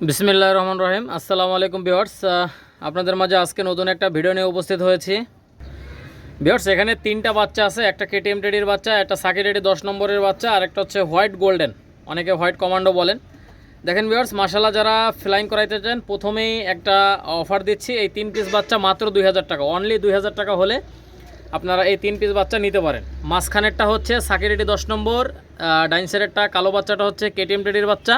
বিসমিল্লাহ রহমান রহিম। আসসালামু আলাইকুম বিয়ার্স আপনাদের মাঝে আজকে নতুন একটা ভিডিও নিয়ে উপস্থিত হয়েছি। বিয়ার্স এখানে তিনটা বাচ্চা আছে একটা কেটিএম টেডির বাচ্চা একটা সাকি টেডি দশ নম্বরের বাচ্চা আর একটা হচ্ছে হোয়াইট গোল্ডেন। অনেকে হোয়াইট কমান্ডো বলেন। দেখেন বিয়ার্স মাসাল্লাহ যারা ফ্লাইং করাইতে চান প্রথমেই একটা অফার দিচ্ছি এই তিন পিস বাচ্চা মাত্র দুই হাজার টাকা। অনলি দুই হাজার টাকা হলে আপনারা এই তিন পিস বাচ্চা নিতে পারেন। মাঝখানেরটা হচ্ছে সাকি সাকিরেটি দশ নম্বর আহ, ডাইন সাইডেরটা কালো বাচ্চাটা হচ্ছে কেটিএম টেডির বাচ্চা।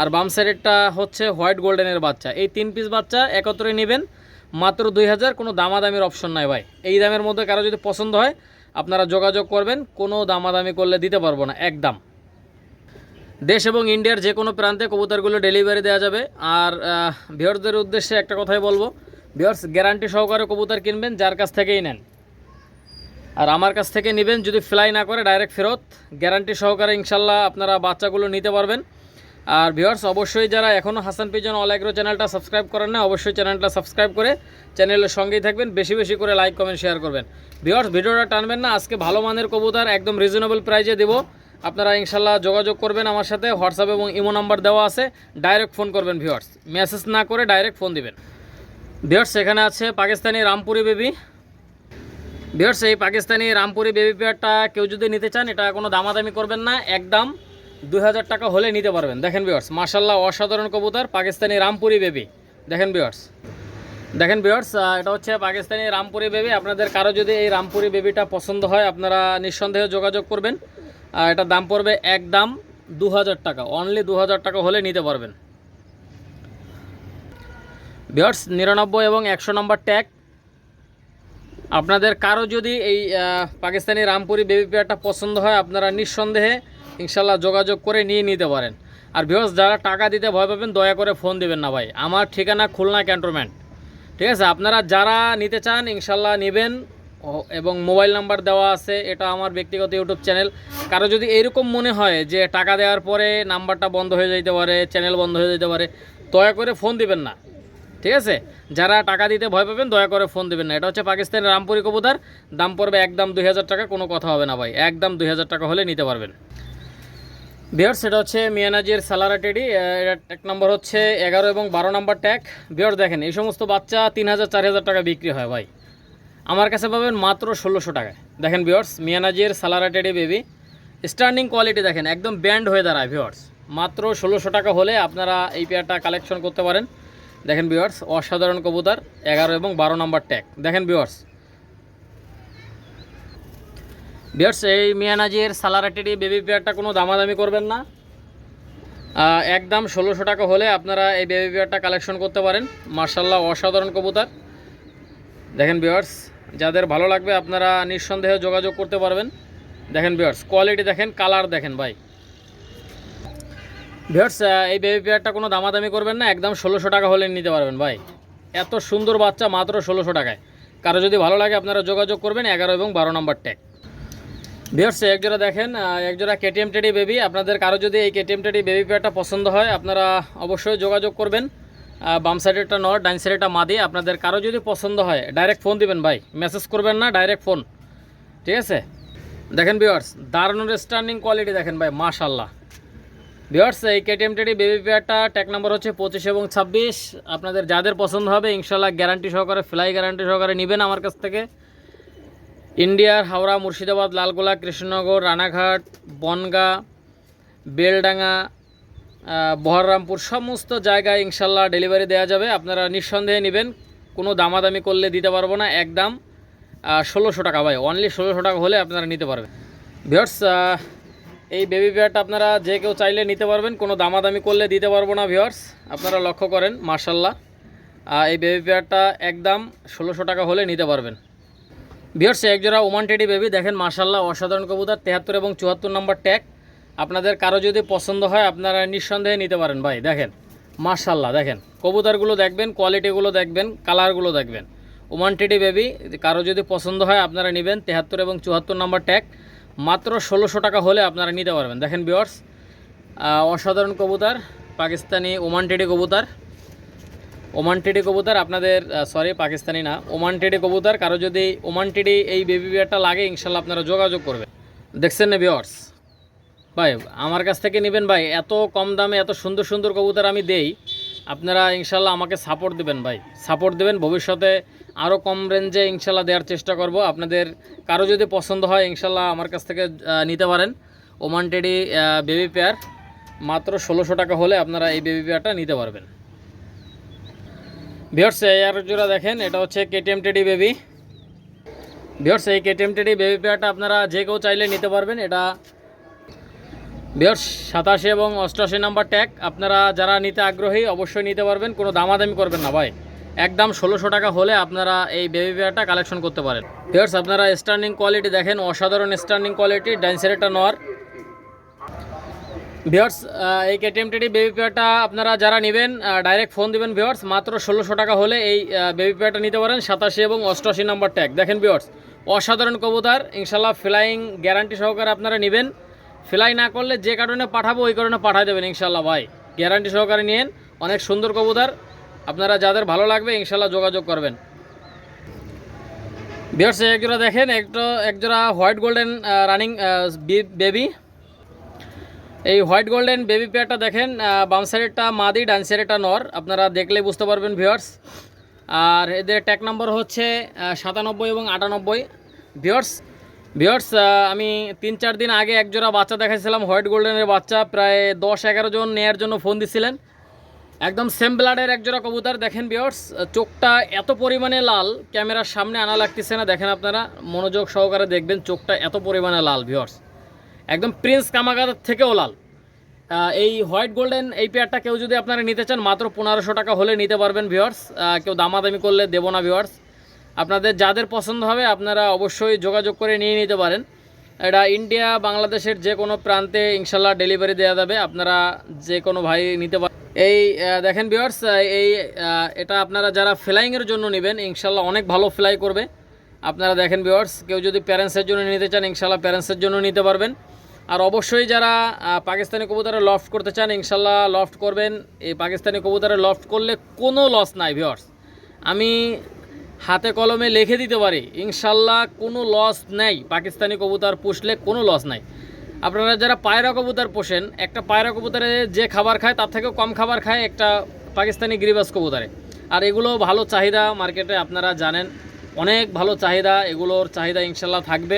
আর বাম সাইডেরটা হচ্ছে হোয়াইট গোল্ডেনের বাচ্চা। এই তিন পিস বাচ্চা একত্রে নেবেন, মাত্র দুই হাজার, কোনো দামাদামির অপশন নাই ভাই। এই দামের মধ্যে কারও যদি পছন্দ হয়, আপনারা যোগাযোগ করবেন, কোনো দামাদামি করলে দিতে পারব না, একদম। দেশ এবং ইন্ডিয়ার যে কোনো প্রান্তে কবুতরগুলো ডেলিভারি দেওয়া যাবে। আর ভিওর্সদের উদ্দেশ্যে একটা কথাই বলব। ভিওর্স গ্যারান্টি সহকারে কবুতর কিনবেন, যার কাছ থেকেই নেন। আর আমার কাছ থেকে নেবেন, যদি ফ্লাই না করে ডাইরেক্ট ফেরত। গ্যারান্টি সহকারে ইনশাল্লাহ আপনারা বাচ্চাগুলো নিতে পারবেন। আর ভিউয়ার্স, অবশ্যই যারা এখনও হাসান পিজন অল এগ্রো চ্যানেলটা সাবস্ক্রাইব করেন না অবশ্যই চ্যানেলটা সাবস্ক্রাইব করে চ্যানেলের সঙ্গেই থাকবেন, বেশি বেশি করে লাইক, কমেন্ট, শেয়ার করবেন। ভিউয়ার্স, ভিডিওটা টানবেন না, আজকে ভালো মানের কবুতর একদম রিজনেবল প্রাইজে দেবো। আপনারা ইনশাল্লাহ যোগাযোগ করবেন আমার সাথে হোয়াটসঅ্যাপ এবং ইমো নাম্বার দেওয়া আছে ডাইরেক্ট ফোন করবেন ভিউয়ার্স। মেসেজ না করে ডাইরেক্ট ফোন দিবেন। ভিউয়ার্স, এখানে আছে পাকিস্তানি রামপুরি বেবি বিয়ার্স এই পাকিস্তানি রামপুরি বেবি পেয়ারটা কেউ যদি নিতে চান, এটা কোনো দামাদামি করবেন না, একদম দুই হাজার টাকা হলে নিতে পারবেন। দেখেন বিয়ার্স মার্শাল্লাহ অসাধারণ কবুতর, পাকিস্তানি রামপুরি বেবি দেখেন বিয়ার্স দেখেন বিয়ার্স এটা হচ্ছে পাকিস্তানি রামপুরি বেবি আপনাদের কারও যদি এই রামপুরি বেবিটা পছন্দ হয়, আপনারা নিঃসন্দেহে যোগাযোগ করবেন। আর এটার দাম পড়বে এক দাম দু হাজার টাকা। অনলি দু হাজার টাকা হলে নিতে পারবেন। বিয়ার্স নিরানব্বই এবং একশো নম্বর ট্যাগ আপনাদের কারও যদি এই পাকিস্তানি রামপুরি বেবি পেয়ারটা পছন্দ হয়, আপনারা নিঃসন্দেহে ইনশাল্লাহ যোগাযোগ করে নিয়ে নিতে পারেন। আর ভিউয়ার্স যারা টাকা দিতে ভয় পাবেন, দয়া করে ফোন দিবেন না ভাই। আমার ঠিকানা খুলনা ক্যান্টনমেন্ট ঠিক আছে? আপনারা যারা নিতে চান, ইনশাল্লাহ নেবেন। এবং মোবাইল নাম্বার দেওয়া আছে, এটা আমার ব্যক্তিগত ইউটিউব চ্যানেল। কারও যদি এরকম মনে হয় যে টাকা দেওয়ার পরে নাম্বারটা বন্ধ হয়ে যেতে পারে, চ্যানেল বন্ধ হয়ে যেতে পারে, দয়া করে ফোন দিবেন না। ঠিক আছে? যারা টাকা দিতে ভয় পাবেন, দয়া করে ফোন দেবেন না। এটা হচ্ছে পাকিস্তানের রামপুরি কবুতর। দাম পড়বে একদম দুই হাজার টাকা, কোনো কথা হবে না ভাই। একদম দুই হাজার টাকা হলে নিতে পারবেন। বিয়ার সেটা হচ্ছে মিয়ানাজির সালারা টেডি এটা এক নম্বর হচ্ছে এগারো এবং বারো নম্বর ট্যাক বিয়ার দেখেন, এই সমস্ত বাচ্চা তিন হাজার, চার হাজার টাকা বিক্রি হয় ভাই। আমার কাছে পাবেন মাত্র ষোলোশো টাকায়। দেখেন বিয়ার্স মিয়ানাজির সালারা টেডি বেবি স্ট্যান্ডিং কোয়ালিটি দেখেন, একদম ব্যান্ড হয়ে দাঁড়ায় ভিওয়ার্স মাত্র ষোলোশো টাকা হলে আপনারা এই পেয়ারটা কালেকশন করতে পারেন। দেখেন ভিওয়ার্স অসাধারণ কবুতর, এগারো এবং বারো নম্বর ট্যাগ দেখেন ভিওয়ার্স ভিওয়ার্স এই মিয়ানাজির সালারাটিডি বেবি পেয়ারটা কোনো দামাদামি করবেন না। একদম ষোলোশো টাকা হলে আপনারা এই বেবি পেয়ারটা কালেকশন করতে পারেন। মার্শাল্লাহ অসাধারণ কবুতর। দেখেন ভিওয়ার্স যাদের ভালো লাগবে আপনারা নিঃসন্দেহে যোগাযোগ করতে পারবেন। দেখেন ভিওয়ার্স কোয়ালিটি দেখেন কালার দেখেন ভাই। ভিওয়ার্স এই বেবি পেয়ারটা কোনো দামাদামি করবেন না একদম ষোলোশো টাকা হলে নিতে পারবেন ভাই। এত সুন্দর বাচ্চা মাত্র ষোলোশো টাকায়। কারও যদি ভালো লাগে আপনারা যোগাযোগ করবেন, এগারো এবং বারো নম্বর ট্যাগ ভিওর্স একজোড়া দেখেন একজোড়া কেটিএম টেডি বেবি আপনাদের কারও যদি এই কেটিএম টেডি বেবি পেয়ারটা পছন্দ হয়, আপনারা অবশ্যই যোগাযোগ করবেন। বাম সাইডেরটা নর ডাইন সাইডেরটা মাদি। আপনাদের কারও যদি পছন্দ হয় ডাইরেক্ট ফোন দিবেন ভাই। মেসেজ করবেন না ডাইরেক্ট ফোন ঠিক আছে? দেখেন ভিওয়ার্স দারুণ স্ট্যান্ডিং কোয়ালিটি দেখেন ভাই মাশাল্লাহ ভিওয়ার্স এই কেটিএম টেডি বেবি পেয়ারটা ট্যাক নাম্বার হচ্ছে পঁচিশ এবং ছাব্বিশ। আপনাদের যাদের পছন্দ হবে ইনশাল্লাহ গ্যারান্টি সহকারে ফ্লাই গ্যারান্টি সহকারে নেবেন আমার কাছ থেকে। ইন্ডিয়ার হাওড়া, মুর্শিদাবাদ, লালগোলা, কৃষ্ণনগর, রানাঘাট, বনগা, বেলডাঙ্গা বহররামপুর সমস্ত জায়গায় ইনশাল্লাহ ডেলিভারি দেওয়া যাবে। আপনারা নিঃসন্দেহে নেবেন। কোনো দামাদামি করলে দিতে পারব না। একদম ষোলোশো টাকা ভাই। অনলি ষোলোশো টাকা হলে আপনারা নিতে পারবেন। ভিওর্স এই বেবি পেয়ারটা আপনারা যে কেউ চাইলে নিতে পারবেন। কোনো দামাদামি করলে দিতে পারব না ভিওর্স আপনারা লক্ষ্য করেন মার্শাল্লাহ এই বেবি পেয়ারটা একদম ষোলোশো টাকা হলে নিতে পারবেন। বিয়ার্স একজোড়া ওমান টেডি বেবি দেখেন মার্শাল্লাহ অসাধারণ কবুতর, তেহাত্তর এবং চুয়াত্তর নম্বর ট্যাগ আপনাদের কারও যদি পছন্দ হয়, আপনারা নিঃসন্দেহে নিতে পারেন ভাই, দেখেন মার্শাল্লাহ দেখেন। কবুতরগুলো দেখবেন কোয়ালিটিগুলো দেখবেন কালারগুলো দেখবেন। ওমান টেডি বেবি কারও যদি পছন্দ হয়, আপনারা নেবেন, তেহাত্তর এবং চুয়াত্তর নম্বর ট্যাগ মাত্র ষোলোশো টাকা হলে আপনারা নিতে পারবেন। দেখেন বিয়ার্স অসাধারণ কবুতর, পাকিস্তানি ওমান টেডি কবুতর। ওমান টেডি কবুতর, আপনাদের সরি পাকিস্তানি না, ওমান টেডি কবুতর, কারও যদি ওমান টেডি এই বেবি বিয়ারটা লাগে, ইনশাল্লাহ আপনারা যোগাযোগ করবেন। দেখছেন না বিয়ার্স ভাই, আমার কাছ থেকে নেবেন ভাই, এত কম দামে এত সুন্দর সুন্দর কবুতর আমি দেই, আপনারা ইনশাল্লাহ আমাকে সাপোর্ট দেবেন ভাই। সাপোর্ট দেবেন, ভবিষ্যতে আরও কম রেঞ্জে ইনশাল্লাহ দেওয়ার চেষ্টা করব। আপনাদের, কারও যদি পছন্দ হয়, ইনশাল্লাহ আমার কাছ থেকে নিতে পারেন। ওমান টেডি বেবি পেয়ার মাত্র ষোলোশো টাকা হলে আপনারা এই বেবি পেয়ারটা নিতে পারবেন। ভিওর্স এই আর জোড়া দেখেন, এটা হচ্ছে কেটিএম টেডি বেবি ভিওর্স এই কেটিএম টেডি বেবি পেয়ারটা আপনারা যে কেউ চাইলে নিতে পারবেন। এটা ভিওর্স সাতাশি এবং অষ্টআশি নাম্বার ট্যাগ আপনারা যারা নিতে আগ্রহী, অবশ্যই নিতে পারবেন, কোনো দামাদামি করবেন না ভাই। একদম ষোলোশো টাকা হলে আপনারা এই বেবি পেয়ারটা কালেকশন করতে পারেন। ভিওর্স আপনারা স্ট্যান্ডিং কোয়ালিটি দেখেন, অসাধারণ স্ট্যান্ডিং কোয়ালিটি ডাইনসেরেটা নর। ভিওর্স এই কেটিএম টেডি বেবি পেয়ারটা আপনারা যারা নেবেন ডাইরেক্ট ফোন দিবেন ভিওর্স মাত্র ষোলোশো টাকা হলে এই বেবি পেয়ারটা নিতে পারেন সাতাশি এবং অষ্টআশি নাম্বার ট্যাগ দেখেন ভিওর্স অসাধারণ কবুতার ইনশাল্লাহ ফ্লাইং গ্যারান্টি সহকারে আপনারা নেবেন। ফ্লাই না করলে যে কারণে পাঠাবো, ওই কারণে পাঠাই দেবেন ইনশাল্লাহ ভাই। গ্যারান্টি সহকারে নিয়েন, অনেক সুন্দর কবুতর। আপনারা যাদের ভালো লাগবে ইনশাল্লাহ যোগাযোগ করবেন। ভিওর্স একজোড়া দেখেন, একটা একজোড়া হোয়াইট গোল্ডেন রানিং বেবি এই হোয়াইট গোল্ডেন বেবি পেয়ারটা দেখেন বাম সাইডেরটা মাদি, ডান সাইডেরটা নর। আপনারা দেখলেই বুঝতে পারবেন ভিওয়ার্স আর এদের ট্যাক নম্বর হচ্ছে সাতানব্বই এবং আটানব্বই। ভিওয়ার্স ভিওয়ার্স আমি তিন চার দিন আগে একজোড়া বাচ্চা দেখাইছিলাম, হোয়াইট গোল্ডেনের বাচ্চা। প্রায় দশ এগারো জন নেয়ার জন্য ফোন দিছিলেন। একদম সেম ব্লাডের একজোড়া কবুতর, দেখেন বিয়ার্স চোখটা এত পরিমাণে লাল, ক্যামেরার সামনে আনা লাগতেছে না, দেখেন আপনারা। মনোযোগ সহকারে দেখবেন, চোখটা এত পরিমাণে লাল ভিওর্স একদম প্রিন্স কামাগার থেকেও লাল এই হোয়াইট গোল্ডেন এই পেয়ারটা কেউ যদি আপনারা নিতে চান, মাত্র পনেরোশো টাকা হলে নিতে পারবেন ভিওয়ার্স কেউ দামাদামি করলে দেবো না ভিওয়ার্স আপনাদের যাদের পছন্দ হবে, আপনারা অবশ্যই যোগাযোগ করে নিয়ে নিতে পারেন। এটা ইন্ডিয়া, বাংলাদেশের যে কোনো প্রান্তে ইনশাল্লাহ ডেলিভারি দেওয়া যাবে। আপনারা যে কোনো ভাই নিতে পারেন এই দেখেন ভিওয়ার্স এই এটা আপনারা যারা ফ্লাইংয়ের জন্য নেবেন, ইনশাল্লাহ অনেক ভালো ফ্লাই করবে। আপনারা দেখেন ভিওয়ার্স কেউ যদি প্যারেন্টসের জন্য নিতে চান, ইনশাল্লাহ প্যারেন্টসের জন্য নিতে পারবেন। আর অবশ্যই যারা পাকিস্তানি কবুতরে লফট করতে চান, ইনশাল্লাহ লফট করবেন। এই পাকিস্তানি কবুতরে লফট করলে কোনো লস নাই ভিওর্স আমি হাতে কলমে লিখে দিতে পারি, ইনশাল্লাহ কোনো লস নেই। পাকিস্তানি কবুতর পুষলে কোনো লস নাই। আপনারা যারা পায়রা কবুতর পোষেন, একটা পায়রা কবুতরে যে খাবার খায়, তার থেকেও কম খাবার খায় একটা পাকিস্তানি গিরিবাস কবুতরে। আর এগুলো ভালো চাহিদা মার্কেটে আপনারা জানেন, অনেক ভালো চাহিদা, এগুলোর চাহিদা ইনশাল্লাহ থাকবে।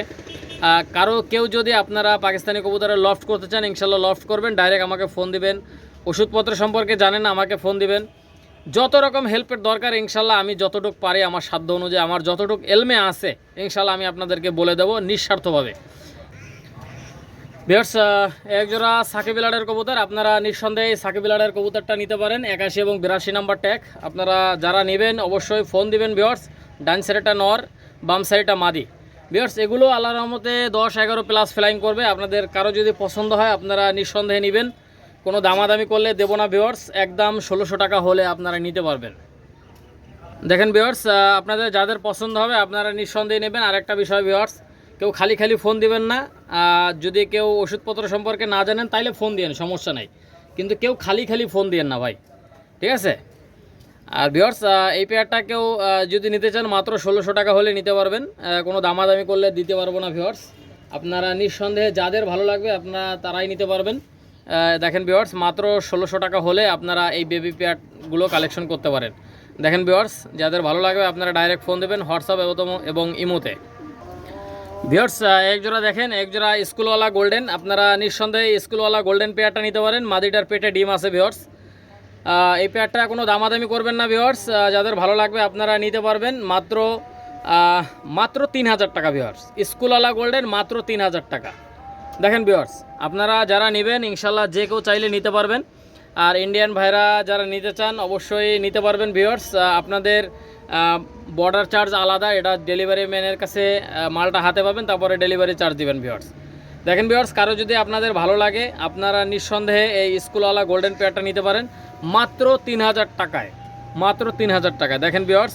কারও কেউ যদি আপনারা পাকিস্তানি কবুতরে লফট করতে চান, ইনশাল্লাহ লফট করবেন। ডাইরেক্ট আমাকে ফোন দিবেন। ওষুধপত্র সম্পর্কে জানেন আমাকে ফোন দিবেন। যত রকম হেল্পের দরকার, ইনশাল্লাহ আমি যতটুকু পারি আমার সাধ্য অনুযায়ী, আমার যতটুকু এলমে আছে, ইনশাল্লাহ আমি আপনাদেরকে বলে দেবো নিঃস্বার্থভাবে। বিয়ার্স একজোড়া সাকিব বিলাডের কবুতর, আপনারা নিঃসন্দেহে এই সাকিব বিলাডের কবুতরটা নিতে পারেন। একাশি এবং বিরাশি নাম্বার ট্যাগ আপনারা যারা নেবেন, অবশ্যই ফোন দিবেন বিয়ার্স ডান সাইডটা নর, বাম সাইডটা মাদি। বিয়ার্স এগুলো আল্লাহ রহমতে দশ এগারো প্লাস ফ্লাইং করবে। আপনাদের কারও যদি পছন্দ হয়, আপনারা নিঃসন্দেহে নেবেন। কোনো দামাদামি করলে দেবো না বিয়ার্স একদম ষোলোশো টাকা হলে আপনারা নিতে পারবেন। দেখেন বিয়ার্স আপনাদের যাদের পছন্দ হবে, আপনারা নিঃসন্দেহে নেবেন। আরেকটা বিষয় বিয়ার্স কেউ খালি খালি ফোন দিবেন না। যদি কেউ ওষুধপত্র সম্পর্কে না জানেন, তাইলে ফোন দিয়েন, সমস্যা নাই। কিন্তু কেউ খালি খালি ফোন দিয়েন না ভাই। ঠিক আছে? আর ভিওর্স এই পেয়ারটাকেও যদি নিতে চান, মাত্র ষোলোশো টাকা হলে নিতে পারবেন। কোনো দামাদামি করলে দিতে পারব না ভিওর্স আপনারা নিঃসন্দেহে যাদের ভালো লাগবে, আপনারা তারাই নিতে পারবেন। দেখেন ভিওর্স মাত্র ষোলোশো টাকা হলে আপনারা এই বেবি পেয়ারগুলো কালেকশন করতে পারেন। দেখেন ভিওর্স যাদের ভালো লাগবে, আপনারা ডাইরেক্ট ফোন দেবেন হোয়াটসঅ্যাপ এবং- ইমোতে। ভিওর্স এক জোড়া দেখেন, এক জোড়া স্কুলওয়ালা গোল্ডেন আপনারা নিঃসন্দেহে স্কুলওয়ালা গোল্ডেন পেয়ারটা নিতে পারেন। মাদিটার পেটে ডিম আছে ভিওর্স এই পেয়ারটা কোনো দামাদামি করবেন না ভিওর্স যাদের ভালো লাগবে আপনারা নিতে পারবেন। মাত্র মাত্র তিন হাজার টাকা ভিওর্স স্কুলওয়ালা গোল্ডেন মাত্র তিন হাজার টাকা। দেখেন ভিওর্স আপনারা যারা নেবেন, ইনশাল্লাহ যে কেউ চাইলে নিতে পারবেন। আর ইন্ডিয়ান ভাইরা যারা নিতে চান, অবশ্যই নিতে পারবেন ভিওর্স আপনাদের বর্ডার চার্জ আলাদা। এটা ডেলিভারি ম্যানের কাছে মালটা হাতে পাবেন, তারপরে ডেলিভারি চার্জ দিবেন ভিওর্স দেখেন বিহার্স কারও যদি আপনাদের ভালো লাগে, আপনারা নিঃসন্দেহে এই স্কুলওয়ালা গোল্ডেন পেয়ারটা নিতে পারেন, মাত্র তিন হাজার টাকায়, মাত্র তিন হাজার টাকায়। দেখেন বিহার্স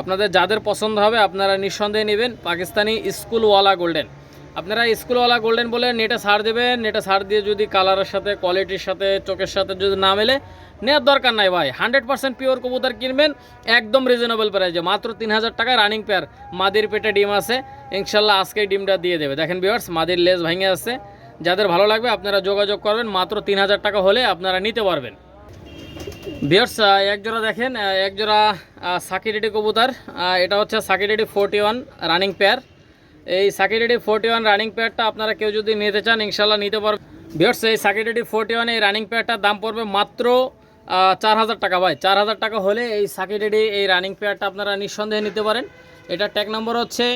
আপনাদের যাদের পছন্দ হবে, আপনারা নিঃসন্দেহে নেবেন পাকিস্তানি স্কুলওয়ালা গোল্ডেন আপনারা স্কুলওয়ালা গোল্ডেন বলে নেটে সার দেবেন নেটে সার দিয়ে যদি কালারের সাথে কোয়ালিটির সাথে চোখের সাথে যদি না মেলে নেওয়ার দরকার নাই ভাই। হান্ড্রেড পার্সেন্ট পিওর কবুতর কিনবেন একদম রিজনেবল প্রাইজে মাত্র তিন হাজার টাকায় রানিং পেয়ার মাদির পেটে ডিম আছে। ইনশাল্লাহ আজকেই ডিমটা দিয়ে দেবে। দেখেন বিয়ার্স মাদির লেজ ভেঙে আছে। যাদের ভালো লাগবে আপনারা যোগাযোগ করবেন। মাত্র তিন হাজার টাকা হলে আপনারা নিতে পারবেন। বিয়ার্স এক জোড়া দেখেন আহ, এক জোড়া সাকিরেডি কবুতর। এটা হচ্ছে সাকিরেডি ফোরটি ওয়ান রানিং পেয়ার এই সাকিরেডি ফোরটি ওয়ান রানিং পেয়ারটা আপনারা কেউ যদি নিতে চান ইনশাল্লাহ নিতে পারবেন। বিয়ার্স এই সাকিরেডি ফোরটি ওয়ান এই রানিং পেয়ারটার দাম পড়বে মাত্র চার হাজার টাকা। ভাই, চার হাজার টাকা হলে এই সাকিরেডি এই রানিং পেয়ারটা আপনারা নিঃসন্দেহে নিতে পারেন। এটা ট্যাগ নম্বর হচ্ছে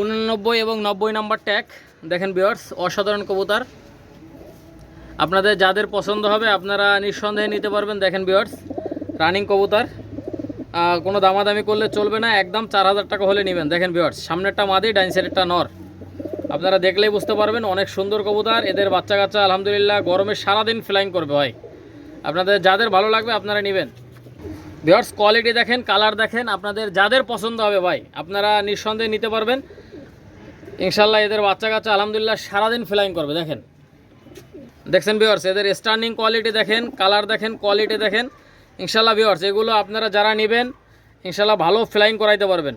উননব্বই এবং নব্বই নম্বর ট্যাগ দেখেন বিয়ার্স অসাধারণ কবুতার। আপনাদের যাদের পছন্দ হবে, আপনারা নিঃসন্দেহে নিতে পারবেন। দেখেন বিয়ার্স রানিং কবুতর। কোনো দামাদামি করলে চলবে না, একদম চার হাজার টাকা হলে নেবেন। দেখেন বিয়ার্স সামনেরটা মাদি, ডাইন সাইডেরটা নর। আপনারা দেখলেই বুঝতে পারবেন, অনেক সুন্দর কবুতর, এদের বাচ্চা কাচ্চা, আলহামদুলিল্লাহ, গরমে সারাদিন ফ্লাইং করবে ভাই। আপনাদের যাদের ভালো লাগবে, আপনারা নেবেন। বিয়ার্স কোয়ালিটি দেখেন কালার দেখেন, আপনাদের যাদের পছন্দ হবে ভাই, আপনারা নিঃসন্দেহে নিতে পারবেন। ইনশাল্লাহ এদের বাচ্চা কাচ্চা, আলহামদুলিল্লাহ, সারাদিন ফ্লাইং করবে, দেখেন। দেখছেন ভিওর্স এদের স্টার্নিং কোয়ালিটি দেখেন কালার দেখেন কোয়ালিটি দেখেন। ইনশাল্লাহ ভিওর্স এগুলো আপনারা যারা নেবেন, ইনশাল্লাহ ভালো ফ্লাইং করাইতে পারবেন।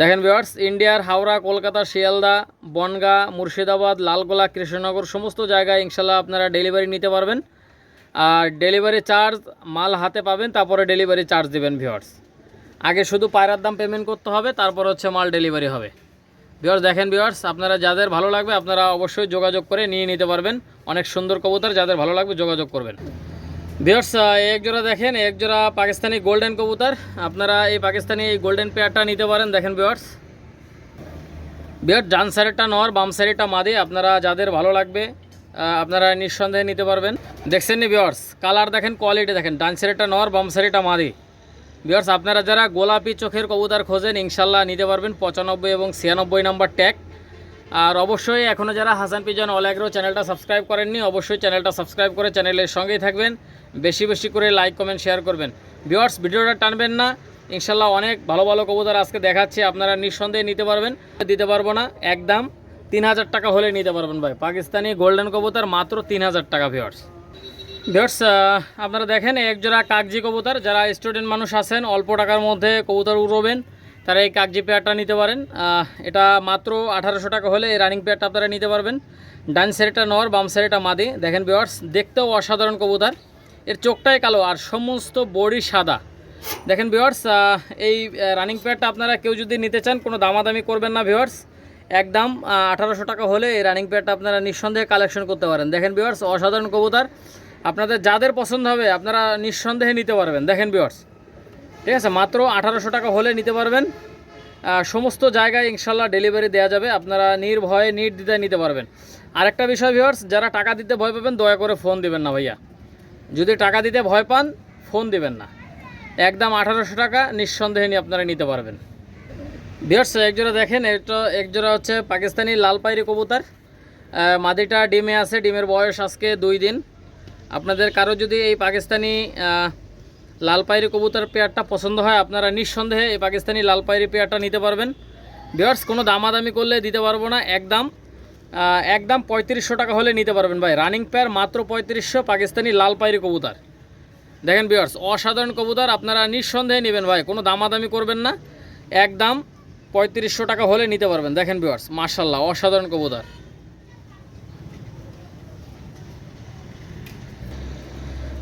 দেখেন ভিওর্স ইন্ডিয়ার হাওড়া, কলকাতা, শিয়ালদা, বনগা, মুর্শিদাবাদ, লালগোলা, কৃষ্ণনগর, সমস্ত জায়গায় ইনশাল্লাহ আপনারা ডেলিভারি নিতে পারবেন। আর ডেলিভারি চার্জ মাল হাতে পাবেন, তারপরে ডেলিভারি চার্জ দেবেন ভিওর্স আগে শুধু পায়রার দাম পেমেন্ট করতে হবে, তারপর হচ্ছে মাল ডেলিভারি হবে। ভিওর্স দেখেন ভিওর্স আপনারা যাদের ভালো লাগবে, আপনারা অবশ্যই যোগাযোগ করে নিয়ে নিতে পারবেন। অনেক সুন্দর কবুতর, যাদের ভালো লাগবে যোগাযোগ করবেন। ভিওর্স এক জোড়া দেখেন, এক জোড়া পাকিস্তানি গোল্ডেন কবুতর। আপনারা এই পাকিস্তানি এই গোল্ডেন পেয়ারটা নিতে পারেন, দেখেন ভিওর্স বিয়ার ডান সাইডেরটা নর, বাম সাইডেরটা মাদি, আপনারা যাদের ভালো লাগবে আপনারা নিঃসন্দেহে নিতে পারবেন। দেখছেন নি বিয়ার্স কালার দেখেন কোয়ালিটি দেখেন, ডান সাইডেরটা নর, বাম সাইডেরটা মাদি। বিয়ার্স আপনারা যারা গোলাপি চোখের কবুতর খোঁজেন, ইনশাল্লাহ নিতে পারবেন, পঁচানব্বই এবং ছিয়ানব্বই নম্বর ট্যাগ আর অবশ্যই এখনও যারা হাসান পিজন অল অ্যাগ্রো চ্যানেলটা সাবস্ক্রাইব করেননি, অবশ্যই চ্যানেলটা সাবস্ক্রাইব করে চ্যানেলের সঙ্গেই থাকবেন। বেশি বেশি করে লাইক, কমেন্ট, শেয়ার করবেন। ভিওয়ার্স ভিডিওটা টানবেন না। ইনশাল্লাহ অনেক ভালো ভালো কবুতর আজকে দেখাচ্ছি, আপনারা নিঃসন্দেহে নিতে পারবেন। দিতে পারব না, একদম তিন হাজার টাকা হলে নিতে পারবেন ভাই। পাকিস্তানি গোল্ডেন কবুতর মাত্র তিন হাজার টাকা ভিওয়ার্স ভিওর্স আপনারা দেখেন একজোড়া কাগজি কবুতর, যারা স্টুডেন্ট মানুষ আছেন, অল্প টাকার মধ্যে কবুতর উড়বেন। তারা এই কাগজি পেয়ারটা নিতে পারেন। এটা মাত্র আঠারোশো টাকা হলে এই রানিং পেয়ারটা আপনারা নিতে পারবেন। ডান সাইডটা নর, বাম সাইডটা মাদি। দেখেন ভিওর্স দেখতেও অসাধারণ কবুতর। এর চোখটাই কালো আর সমস্ত বডি সাদা। দেখেন ভিওর্স এই রানিং পেয়ারটা আপনারা কেউ যদি নিতে চান, কোনো দামাদামি করবেন না ভিওর্স একদম আঠারোশো টাকা হলে এই রানিং পেয়ারটা আপনারা নিঃসন্দেহে কালেকশন করতে পারেন। দেখেন ভিওর্স অসাধারণ কবুতর। আপনাদের যাদের পছন্দ হবে, আপনারা নিঃসন্দেহে নিতে পারবেন। দেখেন ভিওর্স ঠিক আছে, মাত্র আঠারোশো টাকা হলে নিতে পারবেন। সমস্ত জায়গায় ইনশাল্লাহ ডেলিভারি দেওয়া যাবে, আপনারা নির্ভয়ে, নির্দ্বিধায় নিতে পারবেন। আরেকটা বিষয় ভিওর্স যারা টাকা দিতে ভয় পাবেন, দয়া করে ফোন দিবেন না ভাইয়া। যদি টাকা দিতে ভয় পান ফোন দিবেন না। একদম আঠারোশো টাকা নিঃসন্দেহে নিয়ে আপনারা নিতে পারবেন। ভিওর্স একজোড়া দেখেন, এটা একজোড়া হচ্ছে পাকিস্তানি লাল পায়রি কবুতর। মাদিটা ডিমে আছে, ডিমের বয়স আজকে দুই দিন। আপনাদের কারও যদি এই পাকিস্তানি লাল পায়রি কবুতর পেয়ারটা পছন্দ হয়, আপনারা নিঃসন্দেহে এই পাকিস্তানি লাল পায়রি পেয়ারটা নিতে পারবেন। ভিওর্স কোনো দামাদামি করলে দিতে পারব না একদম একদম পঁয়ত্রিশশো টাকা হলে নিতে পারবেন ভাই। রানিং পেয়ার মাত্র পঁয়ত্রিশশো পাকিস্তানি লাল পায়রি কবুতর। দেখেন বিয়ার্স অসাধারণ কবুতর, আপনারা নিঃসন্দেহে নেবেন ভাই, কোনো দামাদামি করবেন না। একদম পঁয়ত্রিশশো টাকা হলে নিতে পারবেন। দেখেন বিয়ার্স মার্শাল্লাহ অসাধারণ কবুতর।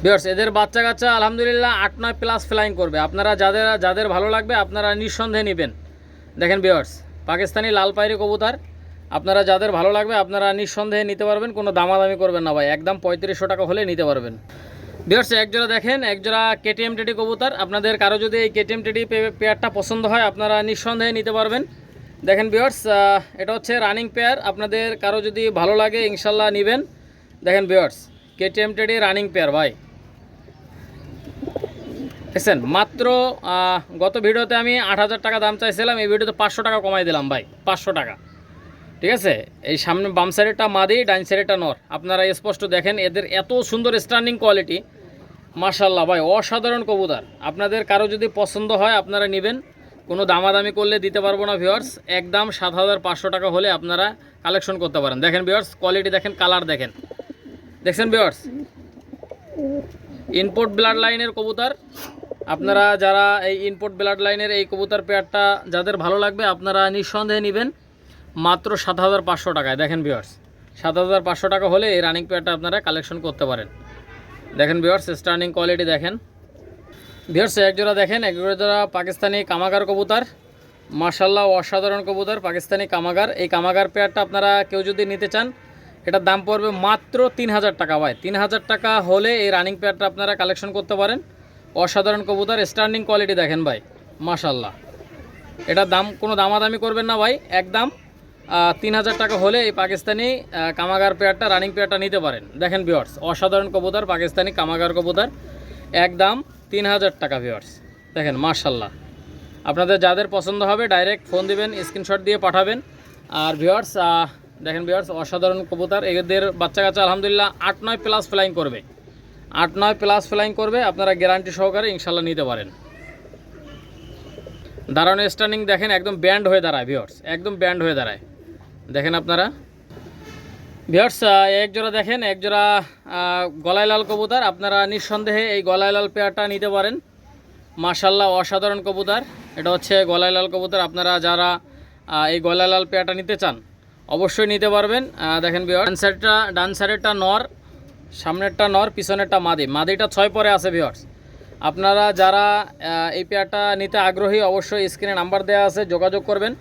বিয়ার্স এদের বাচ্চা কাচ্চা আলহামদুলিল্লাহ আট, নয় প্লাস ফ্লাইং করবে। আপনারা যাদের যাদের ভালো লাগবে, আপনারা নিঃসন্দেহে নেবেন। দেখেন বিয়ার্স পাকিস্তানি লাল পায়রি কবুতর, আপনারা যাদের ভালো লাগবে, আপনারা নিঃসন্দেহে নিতে পারবেন, কোনো দামাদামি করবেন না ভাই। একদম পঁয়ত্রিশশো টাকা হলে নিতে পারবেন। বিয়ার্স একজোড়া দেখেন একজোড়া কেটিএম টেডি কবুতার। আপনাদের কারও যদি এই কেটিএম টেডি পেয়ারটা পছন্দ হয়, আপনারা নিঃসন্দেহে নিতে পারবেন। দেখেন বিয়ার্স এটা হচ্ছে রানিং পেয়ার আপনাদের কারও যদি ভালো লাগে, ইনশাল্লাহ নেবেন। দেখেন viewers KTM teddy running pair ভাই। দেখছেন, মাত্র গত ভিডিওতে আমি আট হাজার টাকা দাম চাইছিলাম, এই ভিডিওতে পাঁচশো টাকা কমাই দিলাম ভাই, পাঁচশো টাকা। ঠিক আছে? এই সামনে বাম সাইডেরটা মাদি, ডাইন সাইডেরটা নর। আপনারা স্পষ্ট দেখেন, এদের এত সুন্দর স্ট্যান্ডিং কোয়ালিটি মার্শাল্লাহ ভাই, অসাধারণ কবুতর। আপনাদের কারও যদি পছন্দ হয়, আপনারা নেবেন। কোনো দামাদামি করলে দিতে পারব না ভিওয়ার্স একদম সাত হাজার পাঁচশো টাকা হলে আপনারা কালেকশন করতে পারেন। দেখেন ভিওয়ার্স কোয়ালিটি দেখেন কালার দেখেন। দেখছেন ভিওয়ার্স ইনপোর্ট ব্লাড লাইনের কবুতর। আপনারা যারা এই ইনপোর্ট ব্লাড লাইনের এই কবুতর পেয়ারটা যাদের ভালো লাগবে, আপনারা নিঃসন্দেহে নেবেন মাত্র সাত হাজার পাঁচশো টাকায়। দেখেন ভিওয়ার্স সাত হাজার পাঁচশো টাকা হলে এই রানিং পেয়ারটা আপনারা কালেকশন করতে পারেন। দেখেন বিয়ার্স স্টার্নিং কোয়ালিটি দেখেন। বিয়ার্স এক জোড়া দেখেন, এক জোড়া পাকিস্তানি কামাগার কবুতর। মার্শাল্লাহ অসাধারণ কবুতর, পাকিস্তানি কামাগার। এই কামাগার পেয়ারটা আপনারা কেউ যদি নিতে চান এটার দাম পড়বে মাত্র তিন হাজার টাকা ভাই। তিন হাজার টাকা হলে এই রানিং পেয়ারটা আপনারা কালেকশন করতে পারেন। অসাধারণ কবুতর স্টার্নিং কোয়ালিটি দেখেন ভাই। মাশাল্লাহ এটার দাম, কোনো দামাদামি করবেন না ভাই, একদম। তিন হাজার টাকা হলে এই পাকিস্তানি কামাগার পেয়ারটা রানিং পেয়ারটা নিতে পারেন। দেখেন ভিওয়ার্স অসাধারণ কবুতর, পাকিস্তানি কামাগার কবুতর। একদম তিন হাজার টাকা ভিওয়ার্স দেখেন মার্শাল্লাহ আপনাদের যাদের পছন্দ হবে ডাইরেক্ট ফোন দিবেন স্ক্রিনশট দিয়ে পাঠাবেন। আর ভিওয়ার্স দেখেন ভিওয়ার্স অসাধারণ কবুতর। এদের বাচ্চা কাচ্চা আলহামদুলিল্লাহ আট নয় প্লাস ফ্লাইং করবে। আট নয় প্লাস ফ্লাইং করবে আপনারা গ্যারান্টি সহকারে ইনশাল্লাহ নিতে পারেন। দাঁড়ানো স্টার্নিং দেখেন একদম ব্যান্ড হয়ে দাঁড়ায় ভিওর্স একদম ব্যান্ড হয়ে দাঁড়ায়। দেখেন আপনারা। ভিওর্স এক জোড়া দেখেন এক জোড়া আহ, গলায় লাল কবুতর। আপনারা নিঃসন্দেহে এই গলায় লাল পেয়ারটা নিতে পারেন। মাশাল্লাহ অসাধারণ কবুতর। এটা হচ্ছে গলায় লাল কবুতর। আপনারা যারা এই গলায় লাল পেয়ারটা নিতে চান অবশ্যই নিতে পারবেন। দেখেন ভিওর ডান সাইডটা ডান নর, সামনেরটা নর, পিছনেরটা মাদি। মাদিটা ছয় পরে আছে ভিওর্স আপনারা যারা এই পেয়ারটা নিতে আগ্রহী, অবশ্যই স্ক্রিনে নাম্বার দেওয়া আছে, যোগাযোগ করবেন।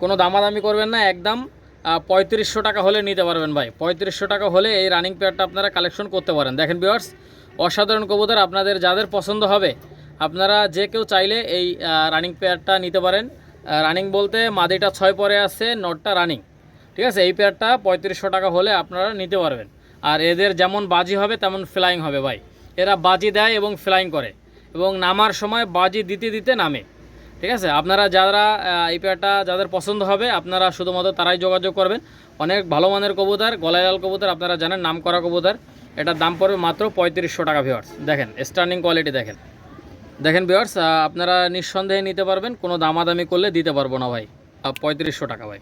কোনো দামাদামি করবেন না, একদম পঁয়ত্রিশশো টাকা হলে নিতে পারবেন ভাই। পঁয়ত্রিশশো টাকা হলে এই রানিং পেয়ারটা আপনারা কালেকশন করতে পারেন। দেখেন ভিওর্স অসাধারণ কবুতর, আপনাদের যাদের পছন্দ হবে, আপনারা যে কেউ চাইলে এই রানিং পেয়ারটা নিতে পারেন। রানিং বলতে মাদিটা ছয় পরে আছে নটটা রানিং ঠিক আছে? এই পেয়ারটা পঁয়ত্রিশশো টাকা হলে আপনারা নিতে পারবেন। আর এদের যেমন বাজি হবে, তেমন ফ্লাইং হবে ভাই। এরা বাজি দেয় এবং ফ্লাইং করে। এবং নামার সময় বাজি দিতে দিতে নামে। ঠিক আছে? আপনারা যারা এই পেয়ারটা যাদের পছন্দ হবে, আপনারা শুধুমাত্র তারাই যোগাযোগ করবেন। অনেক ভালো মানের কবুতর, গলায় লাল কবুতর, আপনারা জানেন নাম করা কবুতর। এটার দাম পড়বে মাত্র পঁয়ত্রিশশো টাকা ভিওয়ার্স দেখেন স্টার্নিং কোয়ালিটি দেখেন। দেখেন ভিওয়ার্স আপনারা নিঃসন্দেহে নিতে পারবেন, কোনো দামাদামি করলে দিতে পারব না ভাই। পঁয়ত্রিশশো টাকা ভাই।